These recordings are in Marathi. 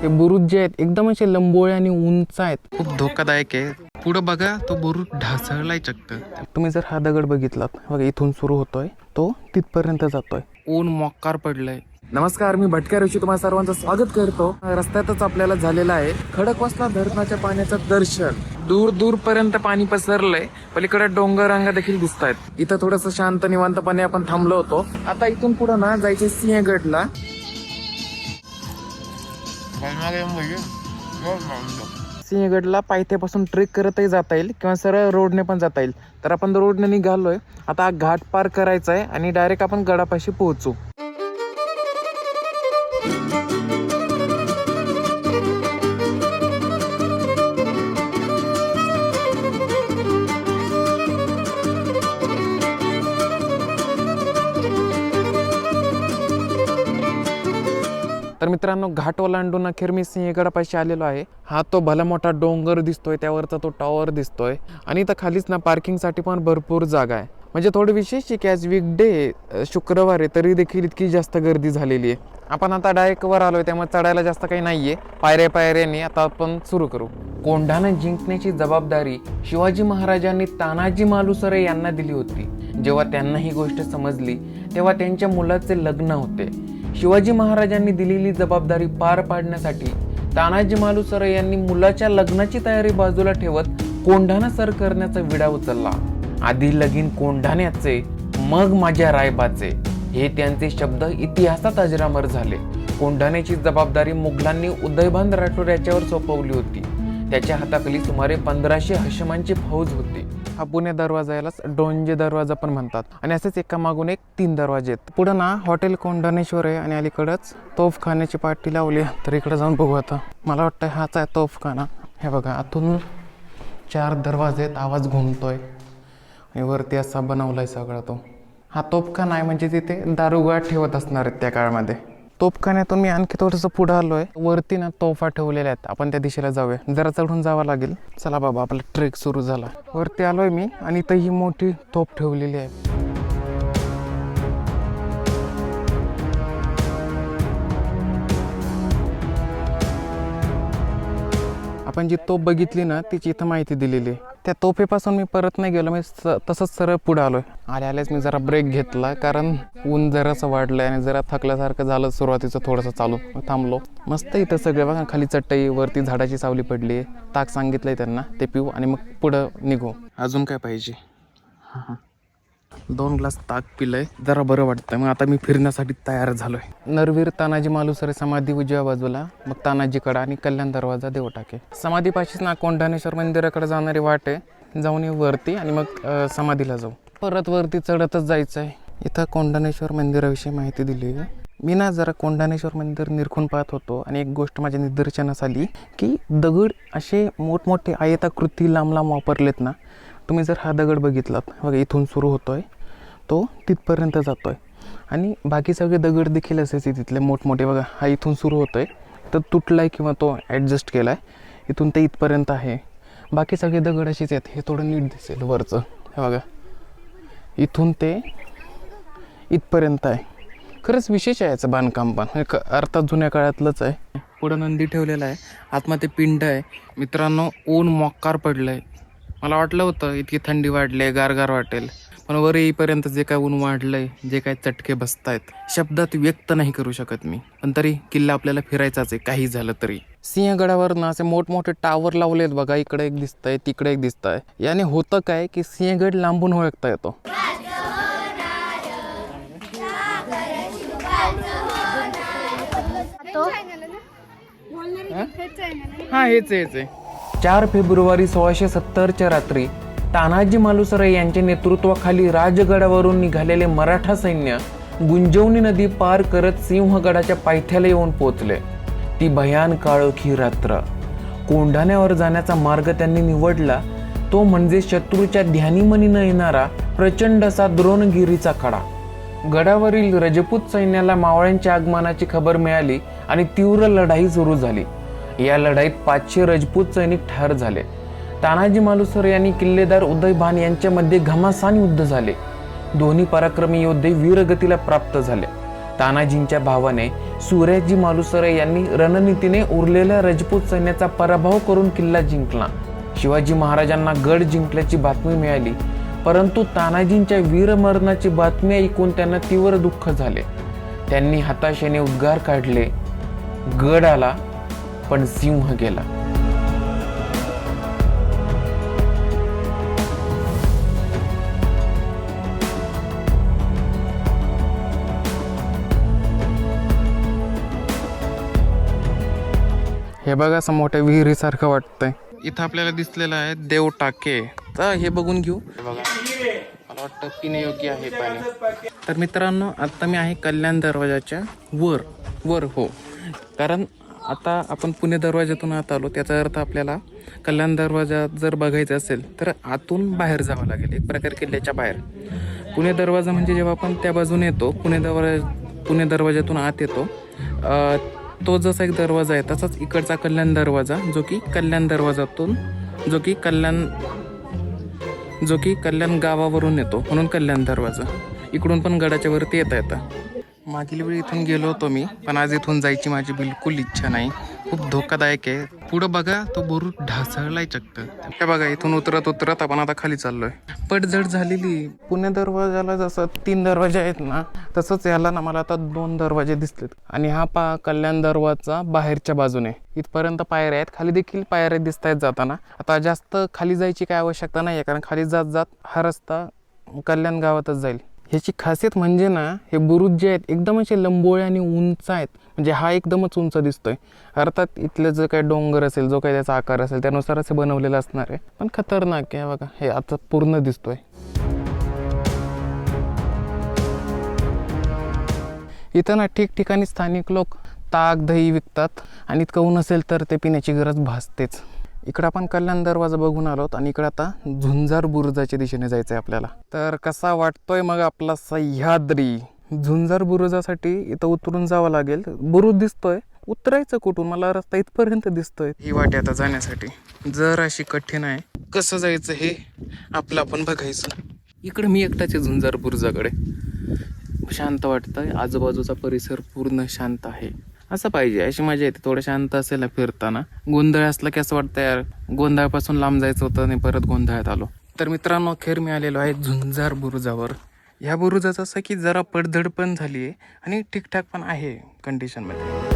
हे बुरुज जे आहेत एकदम असे लंबोळे आणि उंच आहेत. खूप धोकादायक आहे. पुढं बघा तो बुरुज ढासळलाय चक्क. तुम्ही जर हा दगड बघितलात बघा इथून सुरू होतोय तो तिथपर्यंत जातोय. ऊन मोक्कार पडलंय. नमस्कार मी भटक्या ऋषी तुम्हाला सर्वांचं स्वागत करतो. रस्त्यातच आपल्याला झालेलं आहे खडकवासला धरणाच्या पाण्याचं दर्शन. दूर दूर पर्यंत पाणी पसरलंय पलीकडे डोंगर रांगा देखील दिसत आहेत इथं थोडस शांत निवांतपणे आपण थांबलो होतो. आता इथून पुढे ना जायचे सिंहगडला. सिंहगडला पायथ्यापासून ट्रेक करतही जाता येईल किंवा सरळ रोडने पण जाता येईल. तर आपण रोडने निघालोय. आता घाट पार करायचा आहे आणि डायरेक्ट आपण गडापाशी पोहोचू. तर मित्रांनो घाट ओलांडून अखेर मी सिंहगडापाशी आलेलो आहे. हा तो भला मोठा डोंगर दिसतोय त्यावरचा तो टॉवर दिसतोय आणि इथं खालीच ना पार्किंगसाठी पण भरपूर जागा आहे. म्हणजे थोडं विशेष आहे की आज वीकडे शुक्रवार आहे तरी देखील इतकी जास्त गर्दी झालेली आहे. आपण आता डायरेक्ट वर आलोय त्यामुळे चढायला जास्त काही नाहीये. पायऱ्या पायऱ्याने आता आपण सुरू करू. कोंढाणा जिंकण्याची जबाबदारी शिवाजी महाराजांनी तानाजी मालुसरे यांना दिली होती. जेव्हा त्यांना ही गोष्ट समजली तेव्हा त्यांच्या मुलाचे लग्न होते. शिवाजी महाराजांनी दिलेली जबाबदारी पार पाडण्यासाठी तानाजी मालुसर यांनी मुलाच्या लग्नाची तयारी बाजूला ठेवत कोंढाणा सर करण्याचा विडा उचलला. आधी लगीन कोंढाण्याचे मग माझ्या रायबाचे. हे त्यांचे शब्द इतिहासात अजरामर झाले. कोंढाण्याची जबाबदारी मुघलांनी उदयभान राठोड याच्यावर सोपवली होती. त्याच्या हाताखाली सुमारे पंधराशे हशमांची फौज होती. हा पुणे दरवाजा यालाच डोंजे दरवाजा पण म्हणतात. आणि असेच एका मागून एक तीन दरवाजे आहेत. पुढं ना हॉटेल कोंढाणेश्वर आहे आणि अलीकडंच तोफखान्याची पाटी लावली तर इकडे जाऊन बघू आता. मला वाटतं हाच आहे तोफखाना. हे बघा आतून चार दरवाजे आहेत. आवाज घुमतोय. आणि वरती असा बनवलाय सगळा तो. हा तोफखाना आहे म्हणजे तिथे दारुगोळा ठेवत असणार आहेत त्या काळामध्ये. तोफखान्यातून मी आणखी थोडंसं पुढं आलो आहे वरती ना तोफा ठेवलेल्या आहेत. आपण त्या दिशेला जाऊया. जरा चढून जावं लागेल. चला बाबा आपला ट्रेक सुरू झाला. वरती आलोय मी आणि इथं ही मोठी तोफ ठेवलेली आहे. आपण जी तोफ बघितली ना तिची इथं माहिती दिलेली आहे. त्या तोफेपासून मी परत नाही गेलो. मी स तसंच सरळ पुढे आलोय. आल्या आल्याच मी जरा ब्रेक घेतला कारण ऊन जरासं वाढलंय आणि जरा थकल्यासारखं झालं सुरुवातीचं थोडंसं चालू थांबलो. मस्त इथं सगळं बघा खाली चटई वरती झाडाची सावली पडली आहे. ताक सांगितलंय त्यांना ते पिऊ आणि मग पुढं निघू. अजून काय पाहिजे? हां हां. दोन ग्लास ताक पिलंय. जरा बरं वाटतं मग आता मी फिरण्यासाठी तयार झालोय. नरवीर तानाजी मालुसरे समाधी उजव्या बाजूला मग तानाजी कडा आणि कल्याण दरवाजा देव टाके समाधीपाशीच ना कोंढाणेश्वर मंदिराकडे जाणारी वाट आहे. जाऊन येऊ वरती आणि मग समाधीला जाऊ. परत वरती चढतच जायचं आहे इथं कोंढानेश्वर मंदिराविषयी माहिती दिली आहे. मी ना जरा कोंढानेश्वर मंदिर निरखून पाहत होतो आणि एक गोष्ट माझ्या निदर्शनास आली की दगड असे मोठमोठे आयताकृती लांब लांब वापरलेत ना तुम्ही जर हा दगड बघितलात बघा इथून सुरू होतो आहे तो तिथपर्यंत जातो आहे आणि बाकी सगळे दगड देखील असायचे तिथले मोठमोठे. बघा हा इथून सुरू होतो आहे तर तुटला आहे किंवा तो ॲडजस्ट केला आहे इथून ते इथपर्यंत आहे. बाकी सगळे दगड असेच आहेत हे थोडं नीट दिसेल वरचं. हे बघा इथून ते इथपर्यंत आहे. खरंच विशेष आहे याचं बांधकाम पण. हे अर्थात जुन्या काळातलंच आहे. पुढं नंदी ठेवलेला आहे आतमध्ये पिंड आहे. मित्रांनो ऊन मोक्कार आहे मला वाटलं होतं इतकी थंडी वाढली गारगार वाटेल. पण वर येईपर्यंत जे काय ऊन वाढलंय जे काय चटके बसतायत शब्दात व्यक्त नाही करू शकत मी. पण तरी किल्ला आपल्याला फिरायचाच आहे काही झालं तरी. सिंहगडावर ना असे मोठमोठे टावर लावलेत बघा इकडे एक दिसतंय तिकडे एक दिसतंय. याने होतं काय की सिंहगड लांबून ओळखता येतो. हा हेच हेच आहे. चार फेब्रुवारी सोळाशे सत्तरच्या रात्री तानाजी मालुसरे यांच्या नेतृत्वाखाली राजगडावरून निघालेले मराठा सैन्य गुंजवणी नदी पार करत सिंहगडाच्या पायथ्याला येऊन पोचले ती भयान काळोखी रात्र. कोंढाण्यावर जाण्याचा मार्ग त्यांनी निवडला तो म्हणजे शत्रूच्या ध्यानीमनी न येणारा प्रचंड असा द्रोणगिरीचा कडा गडावरील रजपूत सैन्याला मावळ्यांच्या आगमनाची खबर मिळाली आणि तीव्र लढाई सुरू झाली. या लढाईत पाचशे रजपूत सैनिक ठार झाले. तानाजी मालुसर यांनी किल्लेदार उदयभान यांच्यामध्ये घमासान युद्ध झाले. दोन्ही पराक्रमी योद्धे वीरगतीला प्राप्त झाले. तानाजींच्या भावाने सूर्याजी मालुसरे यांनी रणनीतीने उरलेल्या राजपूत सैन्याचा पराभव करून किल्ला जिंकला. शिवाजी महाराजांना गड जिंकल्याची बातमी मिळाली परंतु तानाजींच्या वीरमरणाची बातमी ऐकून त्यांना तीव्र दुःख झाले. त्यांनी हताशेने उद्गार काढले. गड आला पण सिंह गेला. हे बघा असं मोठ्या विहिरीसारखं वाटतंय. इथं आपल्याला दिसलेलं आहे देव टाके. तर हे बघून घेऊ. हे बघा. मला वाटतं पिण्यायोग्य आहे पाणी. तर मित्रांनो आता मी आहे कल्याण दरवाजाच्या वर. वर हो. कारण आता आपण पुणे दरवाजातून आत आलो त्याचा अर्थ आपल्याला कल्याण दरवाजा जर बघायचा असेल तर आतून बाहेर जावं लागेल एक प्रकारे किल्ल्याच्या बाहेर. पुणे दरवाजा म्हणजे जेव्हा आपण त्या बाजूने येतो पुणे दरवाजा पुणे दरवाजातून आत येतो तो जसा एक दरवाजा आहे तसाच इकडचा कल्याण दरवाजा जो की कल्याण दरवाजातून जो की कल्याण जो की कल्याण गावावरून येतो म्हणून कल्याण दरवाजा. इकडून पण गडाच्या वरती येता येतं. मागील वेळी इथून गेलो होतो मी पण आज इथून जायची माझी बिलकुल इच्छा नाही. खूप धोकादायक आहे. पुढं बघा तो बोरू ढासळलाय चक्क. हे बघा इथून उतरत उतरत आपण आता खाली चाललोय. पडझड झालेली. पुणे दरवाजाला जसं तीन दरवाजे आहेत ना तसंच याला ना मला आता दोन दरवाजे दिसलेत. आणि हा पा कल्याण दरवाजा बाहेरच्या बाजूने. इथपर्यंत पायऱ्या आहेत. खाली देखील पायऱ्या दिसत आहेत जाताना. आता जास्त खाली जायची काय आवश्यकता नाही आहे कारण खाली जात जात हा रस्ता कल्याण गावातच जाईल. ह्याची खासियत म्हणजे ना हे बुरुज जे आहेत एकदम असे लंबोळे आणि उंच आहेत. म्हणजे हा एकदमच उंच दिसतोय. अर्थात इथलं जो काही डोंगर असेल जो काही त्याचा आकार असेल त्यानुसार असे बनवलेलं असणार आहे. पण खतरनाक आहे बघा. हे आता पूर्ण दिसतोय. इथं ना ठिकठिकाणी स्थानिक लोक ताक दही विकतात. आणि इतकं ऊन असेल तर ते पिण्याची गरज भासतेच. इकडं आपण कल्याण दरवाजा बघून आलोत आणि इकडं आता झुंजार बुरुजाच्या दिशेने जायचं आहे आपल्याला. तर कसा वाटतोय मग आपला सह्याद्री? झुंजार बुरुजासाठी इथं उतरून जावं लागेल. बुरुज दिसतोय. उतरायचं कुठून? मला रस्ता इथपर्यंत दिसतोय. ही वाटे आता जाण्यासाठी. जर अशी कठीण आहे कसं जायचं हे आपलं आपण बघायचं. इकडं मी एकटाच आहे झुंजार बुरुजाकडे. शांत वाटतंय. आजूबाजूचा परिसर पूर्ण शांत आहे. असं पाहिजे. अशी मजा येते. थोडं शांत असेल ना फिरताना. गोंधळ असला की असं वाटतं यार गोंधळापासून लांब जायचं होतं आणि परत गोंधळात आलो. तर मित्रांनो खेर मी आलेलो आहे झुंजार बुरुजावर. ह्या बुरुजाचं असं की जरा पडधड पण झाली आहे आणि ठीकठाक पण आहे कंडिशनमध्ये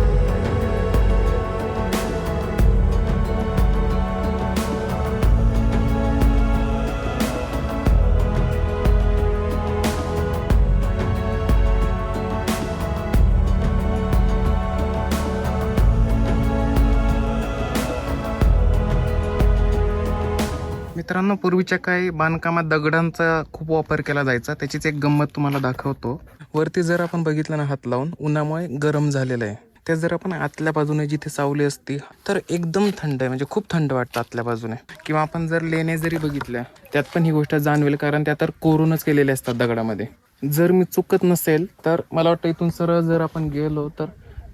मित्रांनो पूर्वीच्या काही बांधकामात दगडांचा खूप वापर केला जायचा. त्याचीच एक गंमत तुम्हाला दाखवतो. वरती जर आपण बघितलं ना हात लावून उन्हामुळे गरम झालेलं आहे. ते जर आपण आतल्या बाजूने जिथे सावली असती तर एकदम थंड आहे. म्हणजे खूप थंड वाटतं आतल्या बाजूने. किंवा आपण जर लेणे जरी बघितल्या त्यात पण ही गोष्ट जाणवेल कारण त्या तर कोरूनच केलेल्या असतात दगडामध्ये. जर मी चुकत नसेल तर मला वाटतं इथून सरळ जर आपण गेलो तर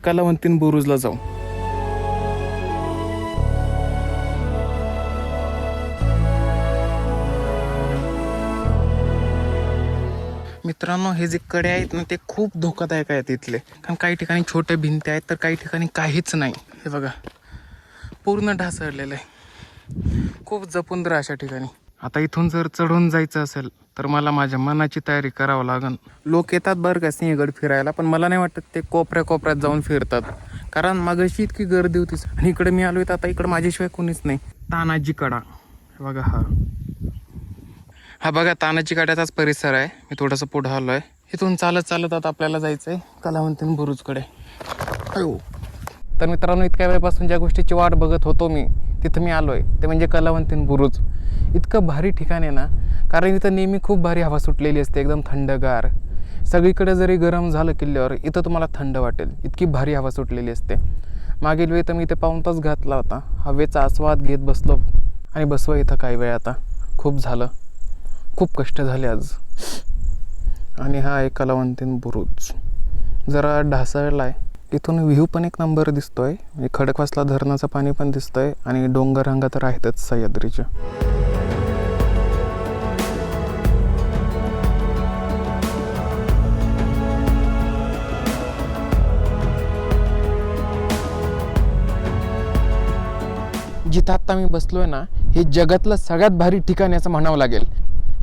कलावंतीन बुरुजला जाऊ. मित्रांनो हे जे कडे आहेत ना ते खूप धोकादायक आहेत इथले. कारण काही ठिकाणी छोट्या भिंती आहेत तर काही ठिकाणी काहीच नाही. हे बघा पूर्ण ढासळलेलं आहे. खूप जपून राहा अशा ठिकाणी. आता इथून जर चढून जायचं असेल तर मला माझ्या मनाची तयारी करावं लागन. लोक येतात बरं का सिंहगड फिरायला पण मला नाही वाटत ते कोपऱ्या कोपऱ्यात जाऊन फिरतात. कारण मागाशी इतकी गर्दी होती आणि इकडे मी आलो तर आता इकडे माझ्याशिवाय कोणीच नाही. तानाजी कडा. बघा हा. हा बघा तानाजी काड्याचाच परिसर आहे. मी थोडंसं पुढं आलो आहे इथून चालत चालत आता आपल्याला जायचं आहे कलावंतीन बुरुजकडे. अयो. तर मित्रांनो इतक्या वेळेपासून ज्या गोष्टीची वाट बघत होतो मी तिथं मी आलो आहे ते म्हणजे कलावंतीन बुरुज. इतकं भारी ठिकाण आहे ना कारण इथं नेहमी खूप भारी हवा सुटलेली असते एकदम थंडगार. सगळीकडे जरी गरम झालं किल्ल्यावर इथं तुम्हाला थंड वाटेल. इतकी भारी हवा सुटलेली असते. मागील वेळी तर मी इथे पाऊण तास घातला होता. हवेचा आस्वाद घेत बसलो आणि बसवा इथं काही वेळ आता. खूप झालं. खूप कष्ट झाले आज. आणि हा आहे कलावंतीन बुरुज. जरा ढासळला आहे इथून व्ह्यू पण एक नंबर दिसतो आहे म्हणजे खडकवासला धरणाचं पाणी पण दिसतं आहे आणि डोंगर रंगा तर आहेतच सह्याद्रीच्या जिथं आत्ता मी बसलो आहे ना हे जगातलं सगळ्यात भारी ठिकाण याचं म्हणावं लागेल.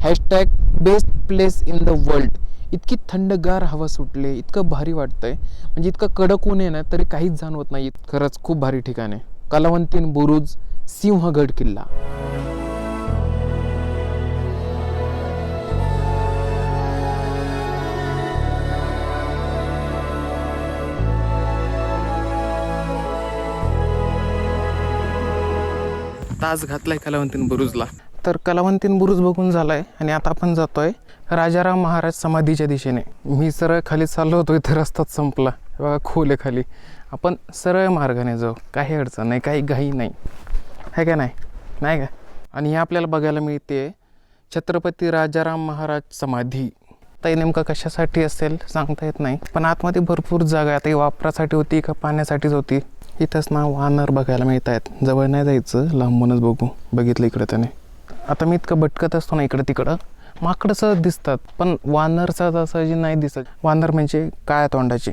Hashtag best place in the world इतकी थंडगार हवा सुटले इतकं भारी वाटतंय. म्हणजे इतकं कडक ऊन आहे ना तरी काहीच जाणवत नाही. खरंच खूप भारी ठिकाण आहे. कलावंतीन बुरुज सिंहगड किल्ला. तास घातलाय कलावंतीन बुरुजला. तर कलावंतीन बुरुज बघून झालाय आणि आता आपण जातोय राजाराम महाराज समाधीच्या दिशेने. मी सरळ खाली चाललो होतो इथे रस्ताच संपला. हे बघा खोल आहे खाली. आपण सरळ मार्गाने जाऊ. काही अडचण नाही काही घाई नाही. आहे का नाही? नाही का? आणि हे आपल्याला बघायला मिळते छत्रपती राजाराम महाराज समाधी. आता नेमकं कशासाठी असेल सांगता येत नाही. पण आतमध्ये भरपूर जागा आहे. आता वापरासाठी होती का पाण्यासाठीच होती? इथंच ना वानर बघायला मिळत आहेत जवळ नाही जायचं लांबूनच बघू. बघितलं इकडे त्याने. आता मी इतकं भटकत असतो ना इकडं तिकडं माकडं सहज दिसतात पण वानरचा तसं जे नाही दिसत. वानर म्हणजे काळ्या तोंडाचे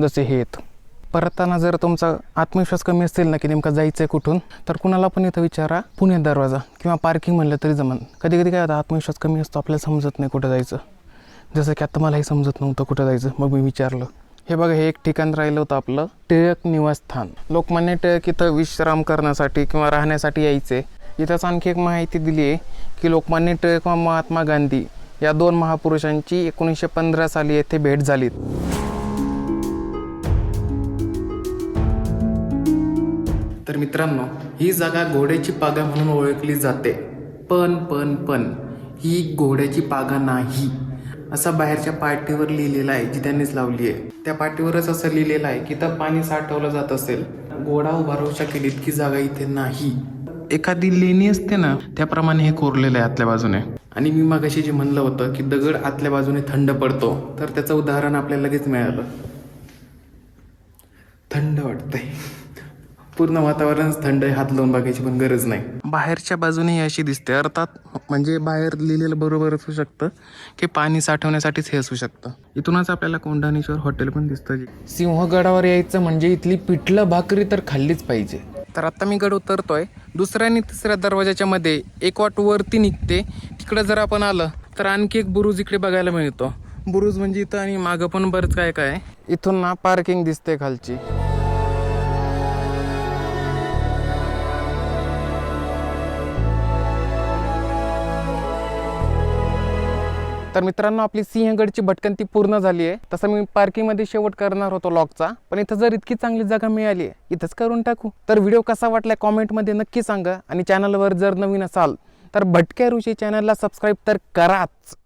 जसे हे आहेत. परतताना जर तुमचा आत्मविश्वास कमी असेल ना की नेमका जायचं आहे कुठून तर कुणाला पण इथं विचारा. पुणे दरवाजा किंवा पार्किंग म्हणलं तरी जमन. कधी कधी काय होतं आत्मविश्वास कमी असतो आपल्याला समजत नाही कुठं जायचं. जसं की आता मलाही समजत नव्हतं कुठं जायचं मग मी विचारलं. हे बघा हे एक ठिकाण राहिलं होतं आपलं टिळक निवासस्थान. लोकमान्य टिळक इथं विश्राम करण्यासाठी किंवा राहण्यासाठी यायचे. इथंच आणखी एक माहिती दिली आहे की लोकमान्य टिळक व महात्मा गांधी या दोन महापुरुषांची एकोणीसशे पंधरा साली येथे भेट झाली तर मित्रांनो ही जागा घोड्याची पागा म्हणून ओळखली जाते. पण पण पण ही घोड्याची पागा नाही असा बाहेरच्या पाटीवर लिहिलेला आहे जी त्यांनीच लावली आहे. त्या पाटीवरच असं लिहिलेलं आहे की तर पाणी साठवलं जात असेल. घोडा उभारू शकेल इतकी जागा इथे नाही. एखादी लेणी असते ना त्याप्रमाणे हे कोरलेलं आहे आतल्या बाजूने. आणि मी मगाशी जे म्हणलं होतं की दगड आतल्या बाजूने थंड पडतो तर त्याचं उदाहरण आपल्याला लगेच मिळालं. थंड वाटतंय. पूर्ण वातावरणच थंड आहे हात लावून बघायची पण गरज नाही. बाहेरच्या बाजूने ही अशी दिसते अर्थात म्हणजे बाहेर लिहिलेलं बरोबर असू शकतं की पाणी साठवण्यासाठीच हे असू शकतं. इथूनच आपल्याला कोंढाणेश्वर हॉटेल पण दिसतं सिंहगडावर यायचं म्हणजे इथली पिठलं भाकरी तर खाल्लीच पाहिजे. तर आत्ता मी गड उतरतोय. दुसऱ्या आणि तिसऱ्या दरवाजाच्या मध्ये एक वाट वरती निघते. तिकडं जर आपण आलं तर आणखी एक बुरुज इकडे बघायला मिळतो. बुरुज म्हणजे इथं आणि मागं पण बरंच काय काय इथून ना पार्किंग दिसते खालची. तर मित्रांनो आपली सिंहगडची भटकंती पूर्ण झाली आहे. तसं मी पार्किंगमध्ये शेवट करणार होतो लॉकचा पण इथं जर इतकी चांगली जागा मिळाली आहे इथंच करून टाकू. तर व्हिडिओ कसा वाटला कॉमेंटमध्ये नक्की सांगा. आणि चॅनलवर जर नवीन असाल तर भटक्या ऋषी चॅनलला सबस्क्राईब तर कराच.